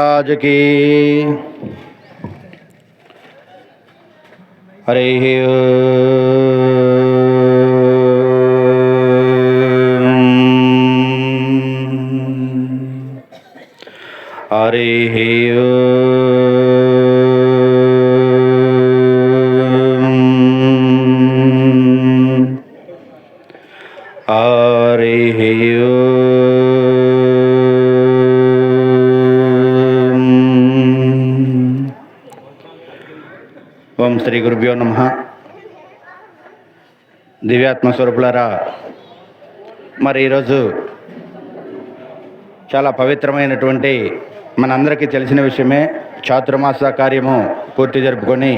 महाराज की। हरे हरे గురుభ్యో నమ. దివ్యాత్మ స్వరూపులారా మరి ఈరోజు చాలా పవిత్రమైనటువంటి మనందరికీ తెలిసిన విషయమే చాతుర్మాస కార్యము పూర్తి జరుపుకొని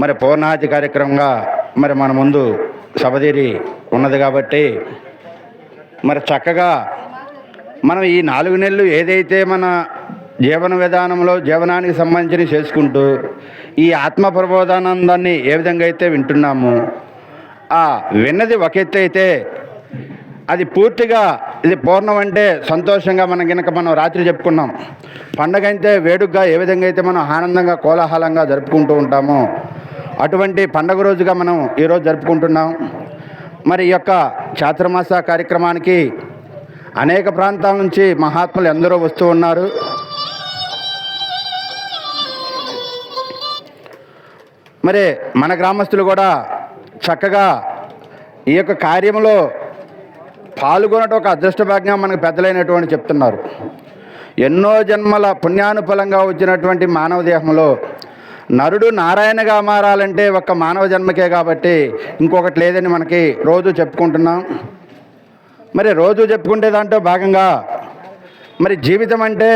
మరి పౌర్ణాహతి కార్యక్రమంగా మరి మన ముందు సభదీరి ఉన్నది కాబట్టి మరి చక్కగా మనం ఈ నాలుగు నెలలు ఏదైతే మన జీవన విధానంలో జీవనానికి సంబంధించి చేసుకుంటూ ఈ ఆత్మ ప్రబోధానందాన్ని ఏ విధంగా అయితే వింటున్నామో ఆ విన్నది ఒక ఎత్తు అయితే అది పూర్తిగా ఇది పూర్ణం అంటే సంతోషంగా మనం గినక మనం రాత్రి చెప్పుకున్నాం పండగ అయితే వేడుకగా ఏ విధంగా అయితే మనం ఆనందంగా కోలాహలంగా జరుపుకుంటూ ఉంటామో అటువంటి పండగ రోజుగా మనం ఈరోజు జరుపుకుంటున్నాం. మరి ఈ యొక్క చాతుర్మాస కార్యక్రమానికి అనేక ప్రాంతాల నుంచి మహాత్ములు ఎందరో వస్తూ ఉన్నారు. మరి మన గ్రామస్తులు కూడా చక్కగా ఈ యొక్క కార్యంలో పాల్గొనటం ఒక అదృష్టభాగ్యం మనకు పెద్దలైనటువంటి చెప్తున్నారు. ఎన్నో జన్మల పుణ్యానుఫలంగా వచ్చినటువంటి మానవ దేహంలో నరుడు నారాయణగా మారాలంటే ఒక్క మానవ జన్మకే కాబట్టి ఇంకొకటి లేదని మనకి రోజు చెప్పుకుంటున్నాం. మరి రోజు చెప్పుకుంటే దాంట్లో భాగంగా మరి జీవితం అంటే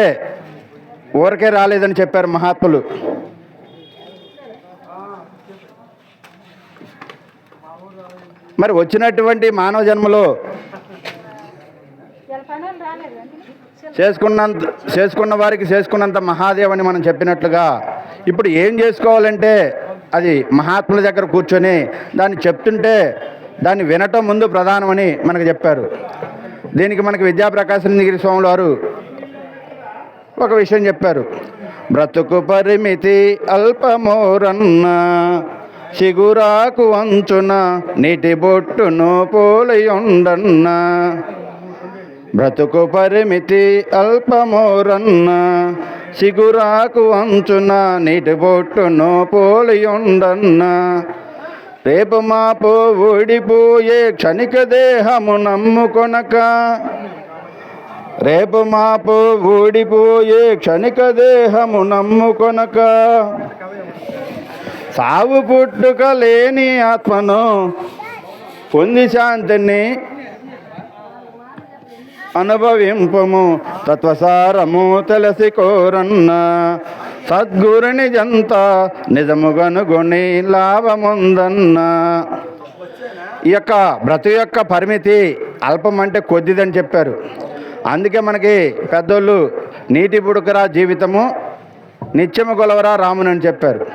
ఊరికే రాలేదని చెప్పారు మహాత్ములు. మరి వచ్చినటువంటి మానవ జన్మలో చేసుకున్నంత చేసుకున్న వారికి చేసుకున్నంత మహాదేవని మనం చెప్పినట్లుగా ఇప్పుడు ఏం చేసుకోవాలంటే అది మహాత్ముల దగ్గర కూర్చొని దాన్ని చెప్తుంటే దాన్ని వినటం ముందు ప్రధానమని మనకు చెప్పారు. దీనికి మనకి విద్యాప్రకాశం గిరి స్వాములు వారు ఒక విషయం చెప్పారు. బ్రతుకు పరిమితి అల్పమోరన్న చిగురాకు అంచున నీటి బొట్టును పోలియుండన్న. బ్రతుకు పరిమితి అల్పమోరన్న. చిగురాకు అంచున నీటి బొట్టును పోలియుండన్న. రేపు మాపు ఊడిపోయే క్షణిక దేహము నమ్ముకొనక. రేపు మాపు ఊడిపోయే క్షణిక దేహము నమ్ముకొనక. సావు పుట్టుక లేని ఆత్మను పొంది శాంతిని అనుభవింపము. తత్వసారము తెలిసి కోరన్న సద్గురుని జంత నిజముగనుగుని లాభముందన్న. ఈ యొక్క బ్రతు యొక్క పరిమితి అల్పం అంటే కొద్దిదని చెప్పారు. అందుకే మనకి పెద్దోళ్ళు నీటి బుడుకరా జీవితము నిత్యము కొలవరా రాముని అని చెప్పారు.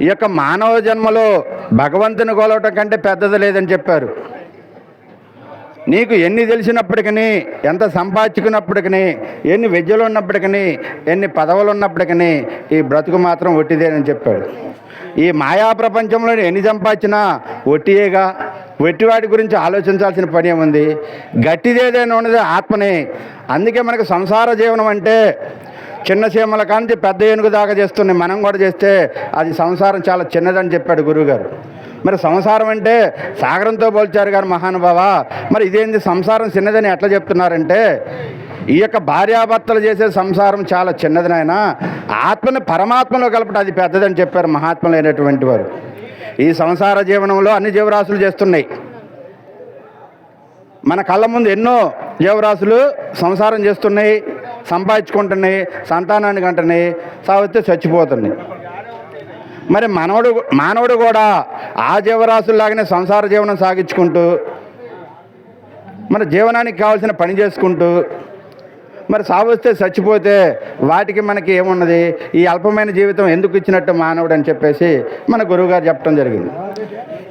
ఈ యొక్క మానవ జన్మలో భగవంతుని కొలవటం కంటే పెద్దది లేదని చెప్పారు. నీకు ఎన్ని తెలిసినప్పటికీ ఎంత సంపాదించుకున్నప్పటికీ ఎన్ని విద్యలు ఉన్నప్పటికీ ఎన్ని పదవులు ఉన్నప్పటికీ ఈ బ్రతుకు మాత్రం ఒట్టిదేనని చెప్పాడు. ఈ మాయా ప్రపంచంలో ఎన్ని సంపాదించినా ఒట్టియేగా. వెట్టివాటి గురించి ఆలోచించాల్సిన పని ఏముంది? గట్టిదేదైనా ఉన్నది ఆత్మనే. అందుకే మనకు సంసార జీవనం అంటే చిన్న సీమల కాంచి పెద్ద ఏనుగు దాకా చేస్తున్నాయి మనం కూడా చేస్తే అది సంసారం చాలా చిన్నదని చెప్పాడు గురువుగారు. మరి సంసారం అంటే సాగరంతో పోల్చారు గారు మహానుభావ. మరి ఇదేంది సంసారం చిన్నదని ఎట్లా చెప్తున్నారంటే ఈ యొక్క భార్యాభర్తలు చేసే సంసారం చాలా చిన్నది నాయన. ఆత్మని పరమాత్మలో కలపడం అది పెద్దదని చెప్పారు మహాత్ములైనటువంటి వారు. ఈ సంసార జీవనంలో అన్ని జీవరాశులు చేస్తున్నాయి. మన కళ్ళ ముందు ఎన్నో జీవరాశులు సంసారం చేస్తున్నాయి. సంపాదించుకుంటున్నాయి సంతానాన్ని అంటున్నాయి సాగితే చచ్చిపోతున్నాయి మరి మనవడు మానవుడు కూడా ఆ జీవరాశుల్లాగానే సంసార జీవనం సాగించుకుంటూ మన జీవనానికి కావాల్సిన పని చేసుకుంటూ మరి సావు చచ్చిపోతే వాటికి మనకి ఏమున్నది? ఈ అల్పమైన జీవితం ఎందుకు ఇచ్చినట్టు మానవుడు అని చెప్పేసి మన గురువుగారు చెప్పడం జరిగింది.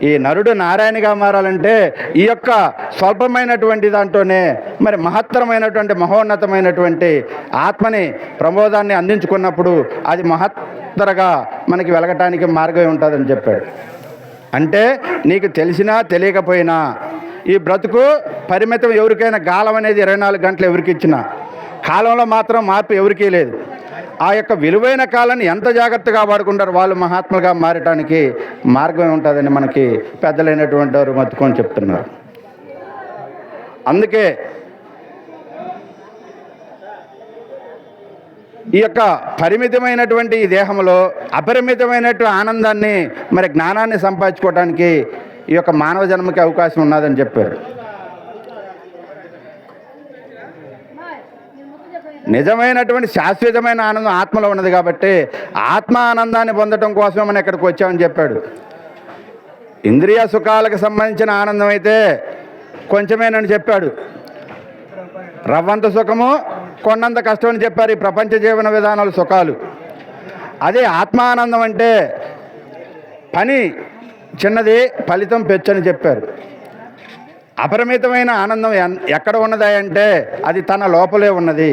ఈ నరుడు నారాయణగా మారాలంటే ఈ యొక్క స్వల్పమైనటువంటి దాంట్లోనే మరి మహత్తరమైనటువంటి మహోన్నతమైనటువంటి ఆత్మని ప్రమోదాన్ని అందించుకున్నప్పుడు అది మహత్తరగా మనకి వెలగటానికి మార్గం ఉంటుందని చెప్పాడు. అంటే నీకు తెలిసినా తెలియకపోయినా ఈ బ్రతుకు పరిమితం ఎవరికైనా గాలం అనేది ఇరవై నాలుగు గంటలు ఎవరికి ఇచ్చినా కాలంలో మాత్రం మార్పు ఎవరికీ లేదు. ఆ యొక్క విలువైన కాలాన్ని ఎంత జాగ్రత్తగా వాడుకుంటారు వాళ్ళు మహాత్ములుగా మారటానికి మార్గం ఉంటుందని మనకి పెద్దలైనటువంటి వారు మత్తుకొని చెప్తున్నారు. అందుకే ఈ యొక్క పరిమితమైనటువంటి ఈ దేహంలో అపరిమితమైనటువంటి ఆనందాన్ని మరి జ్ఞానాన్ని సంపాదించుకోవడానికి ఈ యొక్క మానవ జన్మకి అవకాశం ఉన్నదని చెప్పారు. నిజమైనటువంటి శాశ్వతమైన ఆనందం ఆత్మలో ఉన్నది కాబట్టి ఆత్మ ఆనందాన్ని పొందడం కోసమే మనం ఇక్కడికి వచ్చామని చెప్పాడు. ఇంద్రియ సుఖాలకు సంబంధించిన ఆనందం అయితే కొంచెమేనని చెప్పాడు. రవ్వంత సుఖము కొండంత కష్టం అని చెప్పారు ఈ ప్రపంచ జీవన విధానాలు సుఖాలు. అదే ఆత్మానందం అంటే పని చిన్నది ఫలితం పెచ్చని చెప్పారు. అపరిమితమైన ఆనందం ఎక్కడ ఉన్నది అంటే అది తన లోపలే ఉన్నది.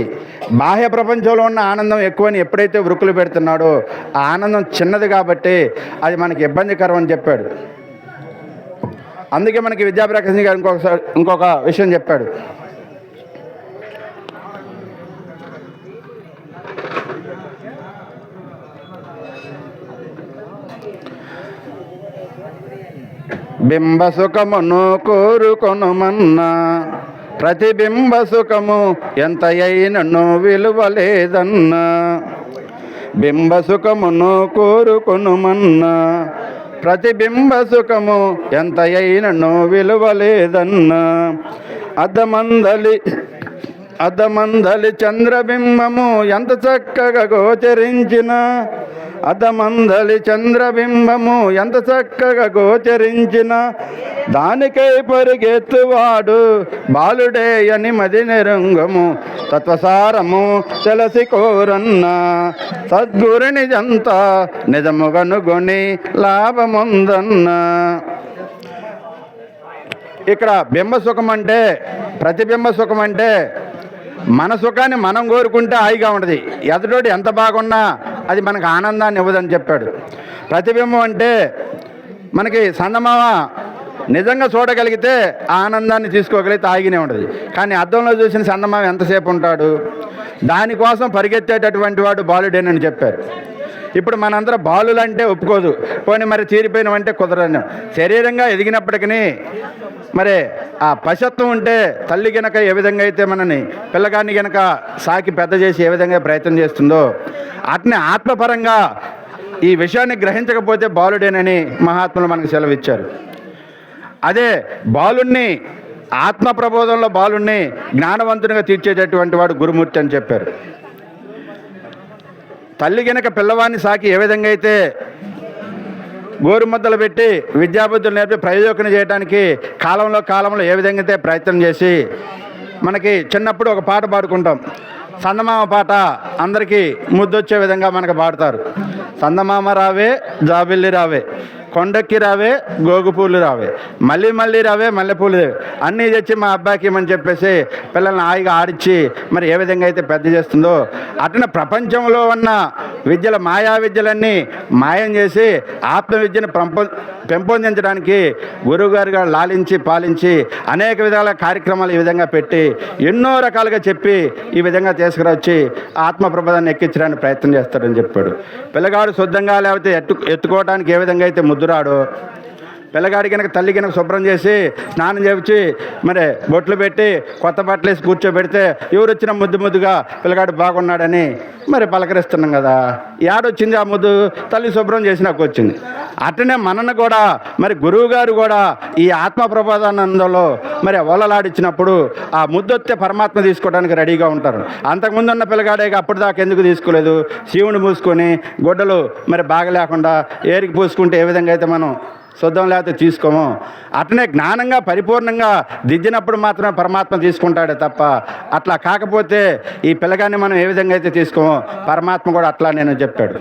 బాహ్య ప్రపంచంలో ఉన్న ఆనందం ఎక్కువని ఎప్పుడైతే వృక్కులు పెడుతున్నాడో ఆ ఆనందం చిన్నది కాబట్టి అది మనకి ఇబ్బందికరం అని చెప్పాడు. అందుకే మనకి విద్యాప్రకాశం గారు ఇంకొకసారి ఇంకొక విషయం చెప్పాడు. బింబసుఖమును కోరుకొనుమన్నా ప్రతిబింబ సుఖము ఎంత అయినను విలువలేదన్నా. బింబ సుఖమును కోరుకొనుమన్నా ప్రతిబింబ సుఖము ఎంత అయినను విలువలేదన్నా. అద్దమందలి అద్దమందలి చంద్రబింబము ఎంత చక్కగా గోచరించిన అద్దమందలి చంద్రబింబము ఎంత చక్కగా గోచరించిన. దానికై పరిగెత్తువాడు బాలుడే అని మది నిరంగము. తత్వసారము తెలసి కోరన్న సద్గురుని జంత నిజముగనుగొని లాభముందన్న. ఇక్కడ బింబ సుఖం అంటే ప్రతిబింబ సుఖం అంటే మన సుఖాన్ని మనం కోరుకుంటే హాయిగా ఉంటుంది. ఎదుటోడు ఎంత బాగున్నా అది మనకు ఆనందాన్ని ఇవ్వదని చెప్పాడు. ప్రతిబింబం అంటే మనకి సన్నమామ నిజంగా చూడగలిగితే ఆ ఆనందాన్ని తీసుకోగలిగితే ఆగినే ఉండదు కానీ అద్దంలో చూసిన సన్నమామ ఎంతసేపు ఉంటాడు? దానికోసం పరిగెత్తేటటువంటి వాడు బాలుడేనని చెప్పారు. ఇప్పుడు మనందరం బాలులంటే ఒప్పుకోదు. పోనీ మరి తీరిపోయినవంటే కుదరదు శరీరంగా ఎదిగినప్పటికీ మరి ఆ పశత్వం ఉంటే తల్లి గనక ఏ విధంగా అయితే మనని పిల్లగాన్ని గనక సాకి పెద్ద చేసి ఏ విధంగా ప్రయత్నం చేస్తుందో అట్నే ఆత్మపరంగా ఈ విషయాన్ని గ్రహించకపోతే బాలుడేనని మహాత్ములు మనకు సెలవిచ్చారు. అదే బాలుణ్ణి ఆత్మ ప్రబోధంలో బాలుణ్ణి జ్ఞానవంతునిగా తీర్చేటటువంటి వాడు గురుమూర్తి అని చెప్పారు. తల్లి గనక పిల్లవాడిని సాకి ఏ విధంగా అయితే గోరుముద్దలు పెట్టి విద్యాబుద్ధులు నేర్పి ప్రయోజకం చేయడానికి కాలంలో కాలంలో ఏ విధంగా అయితే ప్రయత్నం చేసి మనకి చిన్నప్పుడు ఒక పాట పాడుకుంటాం. సందమామ పాట అందరికీ ముద్దొచ్చే విధంగా మనకు పాడతారు. సందమామ రావే జాబిల్లి రావే. కొండక్కి రావే గోగుపూలు రావే. మళ్ళీ మళ్ళీ రావే మల్లెపూలు రావే. అన్నీ తెచ్చి మా అబ్బాయికి ఇమ్మని చెప్పేసి పిల్లల్ని హాయిగా ఆడిచ్చి మరి ఏ విధంగా అయితే పెద్ద చేస్తుందో అటున ప్రపంచంలో ఉన్న విద్యల మాయా విద్యలన్నీ మాయం చేసి ఆత్మ విద్యను పెంపొ పెంపొందించడానికి గురువుగారుగా లాలించి పాలించి అనేక విధాల కార్యక్రమాలు ఈ విధంగా పెట్టి ఎన్నో రకాలుగా చెప్పి ఈ విధంగా తీసుకురావచ్చి ఆత్మ ప్రబోధాన్ని ఎక్కించడానికి ప్రయత్నం చేస్తాడని చెప్పాడు. పిల్లగాడు శుద్ధంగా లేకపోతే ఎత్తు ఎత్తుకోవడానికి ఏ విధంగా అయితే ముద్దురాడో పిల్లగాడి కనుక తల్లి కనుక శుభ్రం చేసి స్నానం చేపించి మరి బొట్లు పెట్టి కొత్త బట్టలు వేసి కూర్చోబెడితే ఎవరు వచ్చినా ముద్దు ముద్దుగా పిల్లగాడు బాగున్నాడని మరి పలకరిస్తున్నాం కదా. ఏడొచ్చింది ఆ ముద్దు? తల్లి శుభ్రం చేసి నాకు వచ్చింది. అట్టనే మనను కూడా మరి గురువు గారు కూడా ఈ ఆత్మ ప్రబోధానందంలో మరి ఓలలాడిచ్చినప్పుడు ఆ ముద్దొత్తే పరమాత్మ తీసుకోవడానికి రెడీగా ఉంటారు. అంతకుముందు ఉన్న పిల్లగాడే అప్పుడు దాకా ఎందుకు తీసుకోలేదు? శివుని మూసుకొని గుడ్డలు మరి బాగలేకుండా ఏరికి పూసుకుంటే ఏ విధంగా అయితే మనం శుద్ధం లేకపోతే తీసుకోము. అట్లనే జ్ఞానంగా పరిపూర్ణంగా దిద్దినప్పుడు మాత్రమే పరమాత్మ తీసుకుంటాడే తప్ప అట్లా కాకపోతే ఈ పిల్లగాన్ని మనం ఏ విధంగా అయితే తీసుకోమో? పరమాత్మ కూడా అట్లా నేను చెప్పాడు.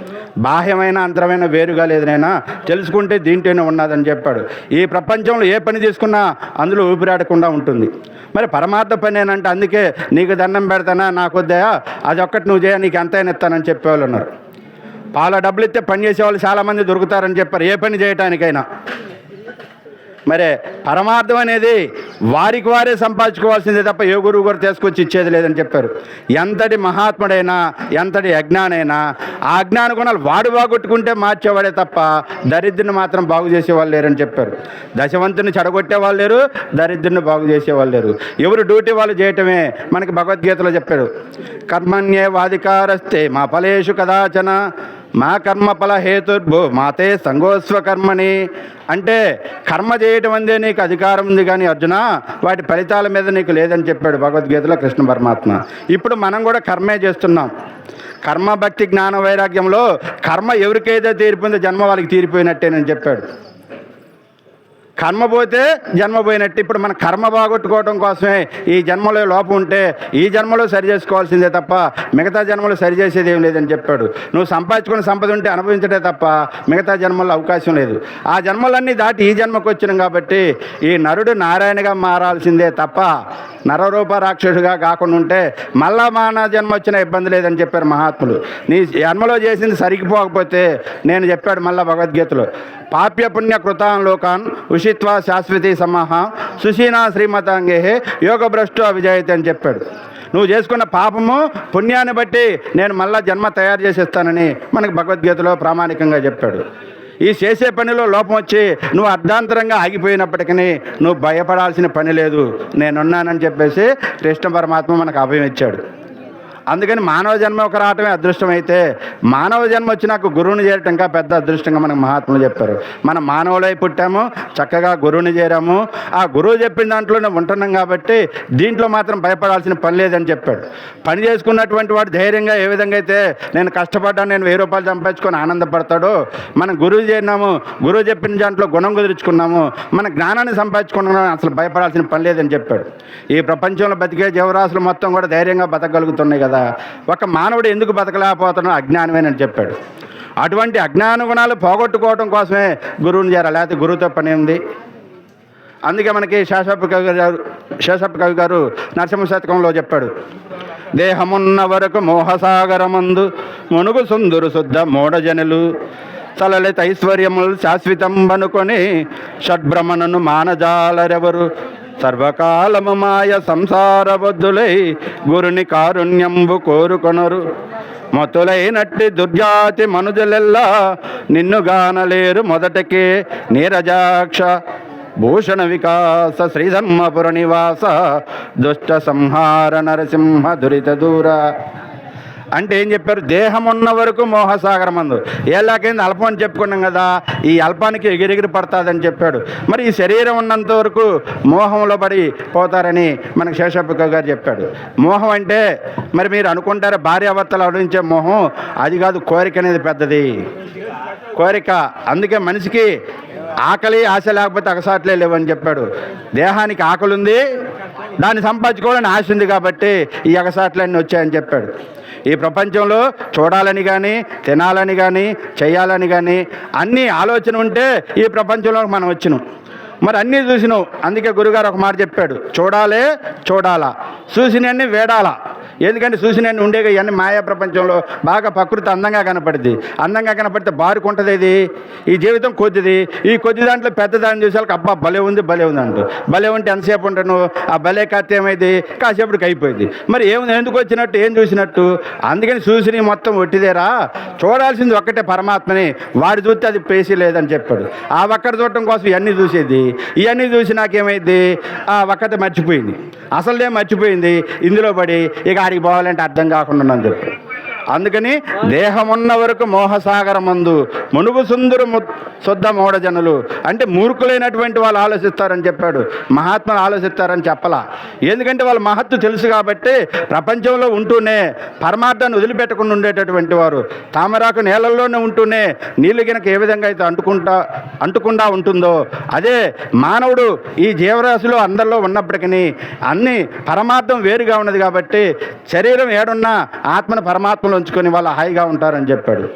బాహ్యమైన అంతరమైన వేరుగా లేదనైనా తెలుసుకుంటే దీంట్లోనే ఉన్నదని చెప్పాడు. ఈ ప్రపంచంలో ఏ పని తీసుకున్నా అందులో ఊపిరాడకుండా ఉంటుంది. మరి పరమాత్మ పని ఏనంటే అందుకే నీకు దండం పెడతానా? నాకు వద్దయా అది ఒక్కటి నువ్వు చేయ నీకు ఎంతైనా ఇస్తానని చెప్పేవాళ్ళు ఉన్నారు. పాల డబ్బులు ఇస్తే పని చేసేవాళ్ళు చాలామంది దొరుకుతారని చెప్పారు. ఏ పని చేయటానికైనా. మరి పరమార్థం అనేది వారికి వారే సంపాదించుకోవాల్సిందే తప్ప ఏ గురువు గారు తీసుకొచ్చి ఇచ్చేది లేదని చెప్పారు. ఎంతటి మహాత్ముడైనా ఎంతటి అజ్ఞానైనా ఆ అజ్ఞాన గుణాలు వాడు బాగొట్టుకుంటే మార్చేవాడే తప్ప దరిద్రుని మాత్రం బాగు చేసేవాళ్ళు లేరని చెప్పారు. దశవంతుని చెడగొట్టే వాళ్ళు లేరు దరిద్రుని బాగు చేసేవాళ్ళు లేరు. ఎవరు డ్యూటీ వాళ్ళు చేయటమే మనకి భగవద్గీతలో చెప్పారు. కర్మణ్యే వాధికారస్తే మా ఫలేషు కదాచన. మా కర్మఫల హేతుర్భో మాతే సంగోస్వ కర్మని అంటే కర్మ చేయటం అందే నీకు అధికారం ఉంది కానీ అర్జున వాటి ఫలితాల మీద నీకు లేదని చెప్పాడు భగవద్గీతలో కృష్ణ పరమాత్మ. ఇప్పుడు మనం కూడా కర్మే చేస్తున్నాం. కర్మ భక్తి జ్ఞాన వైరాగ్యంలో కర్మ ఎవరికైతే తీరిపోయిందో జన్మ వాళ్ళకి తీరిపోయినట్టేనని చెప్పాడు. కర్మ పోతే జన్మ పోయినట్టు. ఇప్పుడు మన కర్మ బాగొట్టుకోవడం కోసమే ఈ జన్మలో లోపం ఉంటే ఈ జన్మలో సరి చేసుకోవాల్సిందే తప్ప మిగతా జన్మలో సరి చేసేది ఏం లేదని చెప్పాడు. నువ్వు సంపాదించుకున్న సంపద ఉంటే అనుభవించడే తప్ప మిగతా జన్మల్లో అవకాశం లేదు. ఆ జన్మలన్నీ దాటి ఈ జన్మకు వచ్చినాం కాబట్టి ఈ నరుడు నారాయణగా మారాల్సిందే తప్ప నరరూప రాక్షసుగా కాకుండా ఉంటే మళ్ళా మానవ జన్మ వచ్చిన ఇబ్బంది లేదని చెప్పారు మహాత్ములు. నీ జన్మలో చేసింది సరిగిపోకపోతే నేను చెప్పాడు మళ్ళా భగవద్గీతలో. పాప్య పుణ్య కృతాన్ లోకాన్ ఉషిత్వా శాశ్వతి సమాహ సుశీనా శ్రీమతాంగే యోగ భ్రష్టు అవిజయతే అని చెప్పాడు. నువ్వు చేసుకున్న పాపము పుణ్యాన్ని బట్టి నేను మళ్ళా జన్మ తయారు చేసేస్తానని మనకు భగవద్గీతలో ప్రామాణికంగా చెప్పాడు. ఈ చేసే పనిలో లోపం వచ్చి నువ్వు అర్ధాంతరంగా ఆగిపోయినప్పటికీ నువ్వు భయపడాల్సిన పని లేదు. నేనున్నానని చెప్పేసి కృష్ణ పరమాత్మ మనకు అభయం ఇచ్చాడు. అందుకని మానవ జన్మ ఒక రావటమే అదృష్టం అయితే మానవ జన్మ వచ్చి నాకు గురువుని చేరటం ఇంకా పెద్ద అదృష్టంగా మనకు మహాత్ములు చెప్పారు. మనం మానవులై పుట్టాము చక్కగా గురువుని చేరాము. ఆ గురువు చెప్పిన దాంట్లోనే ఉంటున్నాం కాబట్టి దీంట్లో మాత్రం భయపడాల్సిన పని లేదని చెప్పాడు. పని చేసుకున్నటువంటి వాడు ధైర్యంగా ఏ విధంగా అయితే నేను కష్టపడ్డాను నేను వెయ్యి రూపాయలు సంపాదించుకొని ఆనందపడతాడో మనం గురువు చేరినాము గురువు చెప్పిన దాంట్లో గుణం కుదుర్చుకున్నాము మన జ్ఞానాన్ని సంపాదించుకున్నాము అసలు భయపడాల్సిన పని లేదని చెప్పాడు. ఈ ప్రపంచంలో బతికే జీవరాశులు మొత్తం కూడా ధైర్యంగా బతకగలుగుతున్నాయి కదా. ఒక మానవుడు ఎందుకు బతకలేకపోతున్నాడు అజ్ఞానమేనని చెప్పాడు. అటువంటి అజ్ఞాన గుణాలు పోగొట్టుకోవడం కోసమే గురువుని చేరాలి లేకపోతే గురువుతో పని ఉంది. అందుకే మనకి శేషప్ప కవి గారు శేషప్ప కవి గారు నరసింహ శతకంలో చెప్పాడు దేహమున్న వరకు మోహసాగరమందు మునుగు సుందురు శుద్ధ మూఢజనులు తలలిత ఐశ్వర్యములు శాశ్వతం అనుకొని షడ్భ్రమణను మానజాలరెవరు సర్వకాలము మాయ సంసార బుద్ధులై గురుని కారుణ్యంబు కోరుకొనరు. మతులైనట్టి దుర్జాతి మనుజులెల్లా నిన్ను గానలేరు మొదటకే నీరజాక్ష. భూషణ వికాస శ్రీధర్మపుర నివాస దుష్ట సంహార నరసింహ దురిత దూర. అంటే ఏం చెప్పారు? దేహం ఉన్న వరకు మోహసాగరం అందు. ఏళ్ళకేంది అల్పం అని చెప్పుకున్నాం కదా ఈ అల్పానికి ఎగిరెగిరి పడుతుందని చెప్పాడు. మరి ఈ శరీరం ఉన్నంత వరకు మోహంలో పడి పోతారని మనకు శేషప్ప గారు చెప్పాడు. మోహం అంటే మరి మీరు అనుకుంటారు భార్యాభర్తలు అనుభవించే మోహం అది కాదు కోరిక అనేది పెద్దది. కోరిక. అందుకే మనిషికి ఆకలి ఆశ లేకపోతే అగసాట్లే లేవని చెప్పాడు. దేహానికి ఆకలి ఉంది దాన్ని సంపాదించుకోవాలని ఆశ ఉంది కాబట్టి ఈ అగసాట్లన్నీ వచ్చాయని చెప్పాడు. ఈ ప్రపంచంలో చూడాలని కానీ తినాలని కానీ చేయాలని కానీ అన్ని ఆలోచన ఉంటే ఈ ప్రపంచంలో మనం వచ్చినాం. మరి అన్నీ చూసినావు. అందుకే గురుగారు ఒక మాట చెప్పాడు. చూడాలే చూడాలా. చూసినన్ని వేడాలా. ఎందుకంటే చూసినన్ని ఉండేగా ఇవన్నీ మాయా ప్రపంచంలో బాగా ప్రకృతి అందంగా కనపడింది అందంగా కనపడితే బారుకుంటుంది ఇది ఈ జీవితం కొద్దిది. ఈ కొద్ది దాంట్లో పెద్దదాన్ని చూసేవాళ్ళకి అబ్బా భలే ఉంది భలే ఉంది అంటూ. భలే ఉంటే ఎంతసేపు ఉంటాను? ఆ భలే కత్తి ఏమైంది? కాసేపటికి అయిపోయింది. మరి ఏముంది? ఎందుకు వచ్చినట్టు? ఏం చూసినట్టు? అందుకని చూసి మొత్తం ఒట్టిదేరా. చూడాల్సింది ఒక్కటే పరమాత్మని. వాడు చూస్తే అది పేసి లేదని చెప్పాడు. ఆ ఒక్కటి చూడటం కోసం ఇవన్నీ చూసేది. ఇవన్నీ చూసి నాకేమైంది? ఆ ఒక్కటి మర్చిపోయింది. అసలే మర్చిపోయింది. ఇందులో పడి ఇక ఆడికి పోవాలంటే అర్థం కాకుండా అని చెప్పి. అందుకని దేహమున్న వరకు మోహసాగరమందు మునుగు సుందరు శుద్ధ మూఢజనులు. అంటే మూర్ఖులైనటువంటి వాళ్ళు ఆలోచిస్తారని చెప్పాడు. మహాత్ములు ఆలోచిస్తారని చెప్పలా. ఎందుకంటే వాళ్ళ మహత్తు తెలుసు కాబట్టి ప్రపంచంలో ఉంటూనే పరమార్థాన్ని వదిలిపెట్టకుండా ఉండేటటువంటి వారు. తామరాకు నేలల్లోనే ఉంటూనే నీళ్ళు గినక ఏ విధంగా అయితే అంటుకుంటా అంటుకుండా ఉంటుందో అదే మానవుడు ఈ జీవరాశిలో అందరిలో ఉన్నప్పటికీ అన్ని పరమార్థం వేరుగా ఉన్నది కాబట్టి శరీరం ఏడున్నా ఆత్మను పరమాత్మలో ఉంచుకొని వాళ్ళు హాయిగా ఉంటారని చెప్పాడు.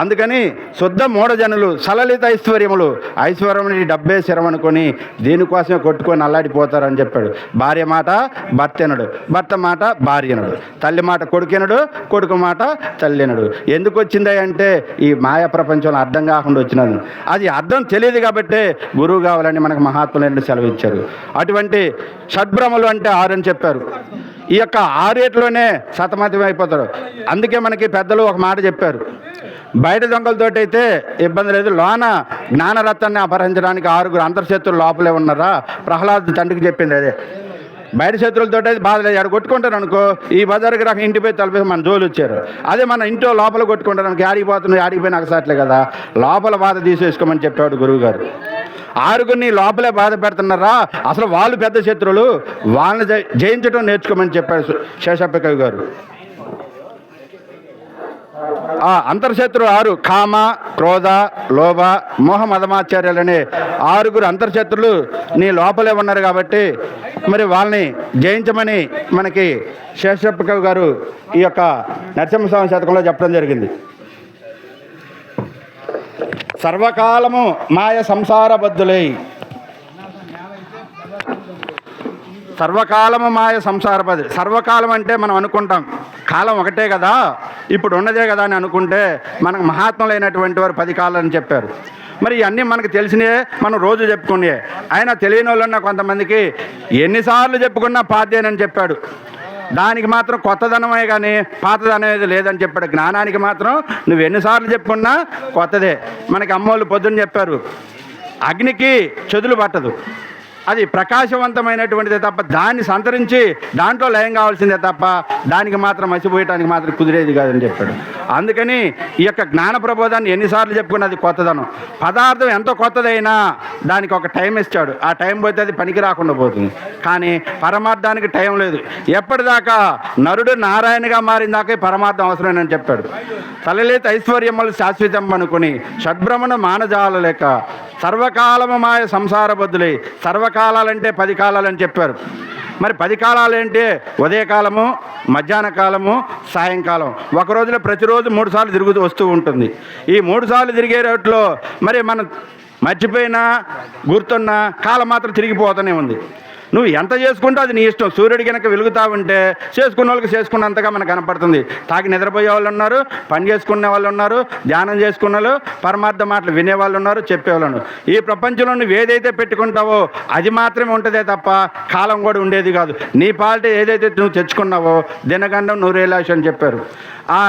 అందుకని శుద్ధ మూఢజనులు సలలిత ఐశ్వర్యములు ఐశ్వర్యముని డబ్బే శిరమనుకొని దీనికోసమే కొట్టుకొని అల్లాడిపోతారని చెప్పాడు. భార్య మాట భర్తెనడు భర్త మాట భార్యనుడు తల్లి మాట కొడుకెనడు కొడుకు మాట తల్లినడు. ఎందుకు వచ్చింది అంటే ఈ మాయా ప్రపంచంలో అర్థం కాకుండా వచ్చినది. అది అర్థం తెలియదు కాబట్టే గురువు కావాలని మనకు మహాత్ములు సెలవు ఇచ్చారు అటువంటి షడ్భ్రమలు అంటే ఆరని చెప్పారు. ఈ యొక్క ఆరేట్లోనే సతమతం అయిపోతారు. అందుకే మనకి పెద్దలు ఒక మాట చెప్పారు. బయట దొంగలతోటి అయితే ఇబ్బంది లేదు. లోన జ్ఞానరత్నాన్ని అపహరించడానికి ఆరుగురు అంతర్శత్రులు లోపలే ఉన్నారా? ప్రహ్లాద్ తండ్రికి చెప్పింది అదే. బయట శత్రులతో అయితే బాధ లేదు. ఆడ కొట్టుకుంటారు అనుకో ఈ బజార్కి రాక ఇంటిపై తలపేసి మన జోలు వచ్చారు. అదే మన ఇంట్లో లోపల కొట్టుకుంటారు అనుకో ఆడికి పోతున్నాయి పోయి కదా. లోపల బాధ తీసేసుకోమని చెప్పాడు గురువు గారు ఆరుగురిని లోపలే బాధ పెడుతున్నారా? అసలు వాళ్ళు పెద్ద శత్రువులు. వాళ్ళని జయించడం నేర్చుకోమని చెప్పారు శేషప్ప కవి గారు. అంతర్శత్రు ఆరు కామ క్రోధ లోభ మోహ మదమాచార్యులనే ఆరుగురు అంతర్శత్రులు నీ లోపలే ఉన్నారు కాబట్టి మరి వాళ్ళని జయించమని మనకి శేషప్ప కవి గారు ఈ యొక్క నరసింహస్వామి శతకంలో చెప్పడం జరిగింది. సర్వకాలము మాయ సంసార బద్దులై సర్వకాలము మాయ సంసార బద్దు సర్వకాలం అంటే మనం అనుకుంటాం కాలం ఒకటే కదా ఇప్పుడు ఉన్నదే కదా అని అనుకుంటే మనకు మహాత్ములైనటువంటి వారు పది కాలాలని చెప్పారు. మరి ఇవన్నీ మనకు తెలిసినవే మనం రోజు చెప్పుకునే ఆయన తెలియని వాళ్ళన్న కొంతమందికి ఎన్నిసార్లు చెప్పుకున్నా పాద్యానని చెప్పాడు. దానికి మాత్రం కొత్తదనమే కానీ పాతదనం ఏది లేదని చెప్పాడు. జ్ఞానానికి మాత్రం నువ్వు ఎన్నిసార్లు చెప్పుకున్నా కొత్తదే. మనకి అమ్మోళ్ళు పొద్దున్న చెప్పారు అగ్నికి చెదులు పట్టదు. అది ప్రకాశవంతమైనటువంటిదే తప్ప దాన్ని సంతరించి దాంట్లో లయం కావాల్సిందే తప్ప దానికి మాత్రం మసిపోయటానికి మాత్రం కుదిరేది కాదని చెప్పాడు. అందుకని ఈ యొక్క జ్ఞాన ప్రబోధాన్ని ఎన్నిసార్లు చెప్పుకున్నది కొత్తదనం. పదార్థం ఎంత కొత్తదైనా దానికి ఒక టైం ఇచ్చాడు ఆ టైం పోతే అది పనికి రాకుండా పోతుంది. కానీ పరమార్థానికి టైం లేదు. ఎప్పటిదాకా నరుడు నారాయణగా మారిన దాకా పరమార్థం అవసరమేనని చెప్పాడు. తలలేత ఐశ్వర్యములు శాశ్వతం అనుకుని షడ్భ్రమణ మానజాల లేక సర్వకాలము మాయ సంసార బద్దులై. సర్వకాలాలంటే పది కాలాలని చెప్పారు. మరి పది కాలాలు ఏంటి ఉదయకాలము మధ్యాహ్న కాలము సాయంకాలం. ఒక రోజులో ప్రతిరోజు మూడు సార్లు తిరుగుతూ వస్తూ ఉంటుంది. ఈ మూడు సార్లు తిరిగే రోడ్లో మరి మనం మర్చిపోయినా గుర్తున్నా కాలం మాత్రం తిరిగిపోతూనే ఉంది. నువ్వు ఎంత చేసుకుంటే అది నీ ఇష్టం. సూర్యుడి కనుక వెలుగుతా ఉంటే చేసుకున్న వాళ్ళకి చేసుకున్నంతగా మనకు కనపడుతుంది. తాగి నిద్రపోయే వాళ్ళు ఉన్నారు పని చేసుకునే వాళ్ళు ఉన్నారు ధ్యానం చేసుకున్న వాళ్ళు పరమార్థ మాటలు వినేవాళ్ళు ఉన్నారు చెప్పేవాళ్ళు ఈ ప్రపంచంలో నువ్వు ఏదైతే పెట్టుకుంటావో అది మాత్రమే ఉంటుందే తప్ప కాలం కూడా ఉండేది కాదు. నీ పాలిటీ ఏదైతే నువ్వు తెచ్చుకున్నావో దినగండం నూరేలాష్ అని చెప్పారు. ఆ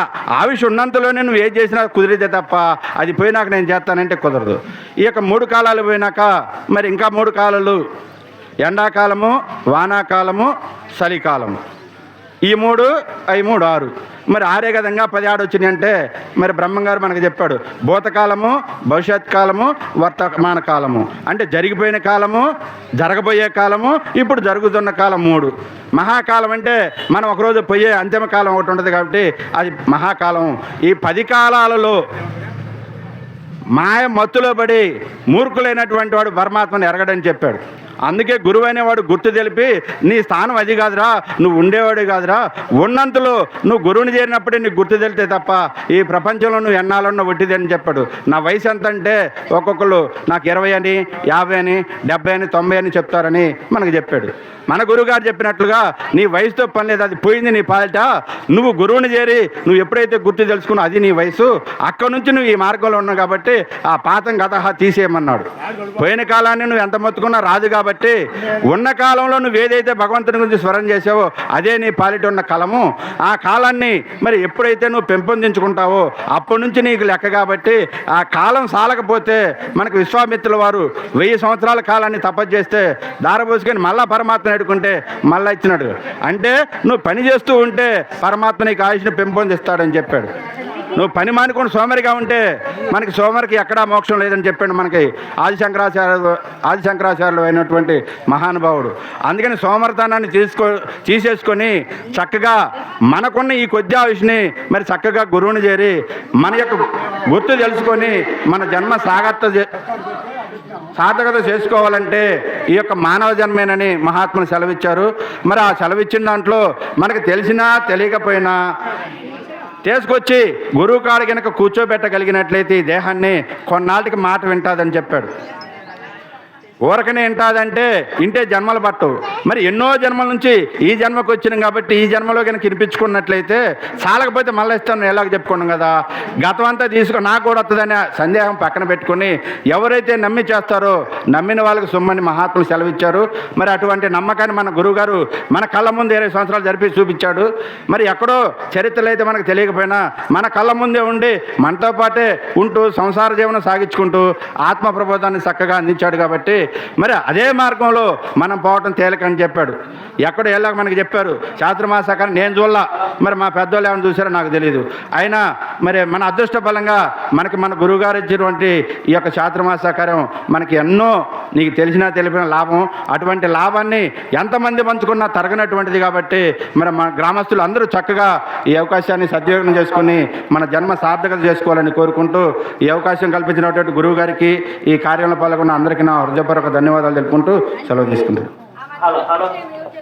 ఆవిష ఉన్నంతలోనే నువ్వు ఏది చేసినా కుదిరితే తప్ప అది పోయినాక నేను చేస్తానంటే కుదరదు. ఈ యొక్క మూడు కాలాలు పోయినాక మరి ఇంకా మూడు కాలాలు ఎండాకాలము వానాకాలము చలికాలము. ఈ మూడు అవి మూడు ఆరు. మరి ఆరే విధంగా పది ఆడు వచ్చినాయి అంటే మరి బ్రహ్మంగారు మనకు చెప్పాడు భూతకాలము భవిష్యత్ కాలము వర్తమాన కాలము. అంటే జరిగిపోయిన కాలము జరగబోయే కాలము ఇప్పుడు జరుగుతున్న కాలం మూడు. మహాకాలం అంటే మనం ఒకరోజు పోయే అంతిమ కాలం ఒకటి ఉంటుంది కాబట్టి అది మహాకాలం. ఈ పది కాలాలలో మాయ మత్తులో పడి మూర్ఖులైనటువంటి వాడు పరమాత్మని ఎరగడని చెప్పాడు. అందుకే గురువు అనేవాడు గుర్తు తెలిపి నీ స్థానం అది కాదురా నువ్వు ఉండేవాడు కాదురా. ఉన్నంతలో నువ్వు గురువుని చేరినప్పుడే నీకు గుర్తు తెలితే తప్ప ఈ ప్రపంచంలో నువ్వు ఎన్నాళ్ళున్న ఒట్టిది అని చెప్పాడు. నా వయసు ఎంత అంటే ఒక్కొక్కరు నాకు ఇరవై అని యాభై అని డెబ్బై అని తొంభై అని చెప్తారని మనకు చెప్పాడు. మన గురువుగారు చెప్పినట్లుగా నీ వయసుతో పని లేదు అది పోయింది నీ పాలిట. నువ్వు గురువుని చేరి నువ్వు ఎప్పుడైతే గుర్తు తెలుసుకున్నావు అది నీ వయసు. అక్కడ నుంచి నువ్వు ఈ మార్గంలో ఉన్నావు కాబట్టి ఆ పాతం గత తీసేయమన్నాడు. పోయిన కాలాన్ని నువ్వు ఎంత మొత్తుకున్నా రాదు కాబట్టి కాబట్టి ఉన్న కాలంలో నువ్వు ఏదైతే భగవంతుని గురించి స్మరణ చేసావో అదే నీ పాలిట ఉన్న కలము. ఆ కాలాన్ని మరి ఎప్పుడైతే నువ్వు పెంపొందించుకుంటావో అప్పటి నుంచి నీకు లెక్క కాబట్టి ఆ కాలం సాలకపోతే మనకు విశ్వామిత్రుల వారు వెయ్యి సంవత్సరాల కాలాన్ని తపస్సు చేస్తే దారపోసుకొని మళ్ళా పరమాత్మ ఎడుకుంటే మళ్ళా ఇచ్చినాడు. అంటే నువ్వు పని చేస్తూ ఉంటే పరమాత్మ నీకు ఆయుష్ని పెంపొందిస్తాడని చెప్పాడు. నువ్వు పని మానుకొని సోమరిగా ఉంటే మనకి సోమరికి ఎక్కడా మోక్షం లేదని చెప్పాడు మనకి ఆది శంకరాచార్య ఆది శంకరాచార్యులు అయినటువంటి మహానుభావుడు. అందుకని సోమరతనాన్ని తీసుకో తీసేసుకొని చక్కగా మనకున్న ఈ కొద్ది ఆయుష్ని మరి చక్కగా గురువుని చేరి మన యొక్క గుర్తు తెలుసుకొని మన జన్మ సాగత్త సార్థకత చేసుకోవాలంటే ఈ యొక్క మానవ జన్మేనని మహాత్ములు సెలవిచ్చారు. మరి ఆ సెలవిచ్చిన దాంట్లో మనకు తెలిసినా తెలియకపోయినా తీసుకొచ్చి గురువు కాడ కనుక కూర్చోబెట్టగలిగినట్లయితే ఈ దేహాన్ని కొన్నాళ్ళకి మాట వింటాదని చెప్పాడు. ఊరకనే వింటాదంటే ఇంటే జన్మలు పట్టవు. మరి ఎన్నో జన్మల నుంచి ఈ జన్మకు వచ్చినాం కాబట్టి ఈ జన్మలో కనుక వినిపించుకున్నట్లయితే చాలకపోతే మళ్ళీ ఇస్తాను ఎలాగ చెప్పుకున్నాం కదా. గతం అంతా తీసుకుని నాకు కూడా వస్తుందనే సందేహం పక్కన పెట్టుకొని ఎవరైతే నమ్మి చేస్తారో నమ్మిన వాళ్ళకి సొమ్మని మహాత్ములు సెలవిచ్చారు. మరి అటువంటి నమ్మకాన్ని మన గురువుగారు మన కళ్ళ ముందు ఇరవై సంవత్సరాలు జరిపి చూపించాడు. మరి ఎక్కడో చరిత్రలు అయితే మనకు తెలియకపోయినా మన కళ్ళ ముందే ఉండి మనతో పాటే ఉంటూ సంసార జీవనం సాగించుకుంటూ ఆత్మ ప్రబోధాన్ని చక్కగా అందించాడు కాబట్టి మరి అదే మార్గంలో మనం పోవటం తేలికని చెప్పాడు. ఎక్కడ వెళ్ళాక మనకి చెప్పారు చాతుర్మాసకాన్ని నేను చూడాల. మరి మా పెద్దోళ్ళు ఏమైనా చూసారో నాకు తెలియదు అయినా మరి మన అదృష్ట బలంగా మనకి మన గురువుగారు ఇచ్చినటువంటి ఈ యొక్క చాతుర్మాసకార్యం మనకి ఎన్నో నీకు తెలిసినా తెలిపిన లాభం. అటువంటి లాభాన్ని ఎంతమంది పంచుకున్నా తరగనటువంటిది కాబట్టి మరి మన గ్రామస్తులు అందరూ చక్కగా ఈ అవకాశాన్ని సద్వినియోగం చేసుకుని మన జన్మ సార్థకత చేసుకోవాలని కోరుకుంటూ ఈ అవకాశం కల్పించినటువంటి గురువు గారికి ఈ కార్యంలో పాల్గొన్న అందరికీ నా హృదయపూర్వక ధన్యవాదాలు తెలుపుకుంటూ సెలవు తీసుకుంటాను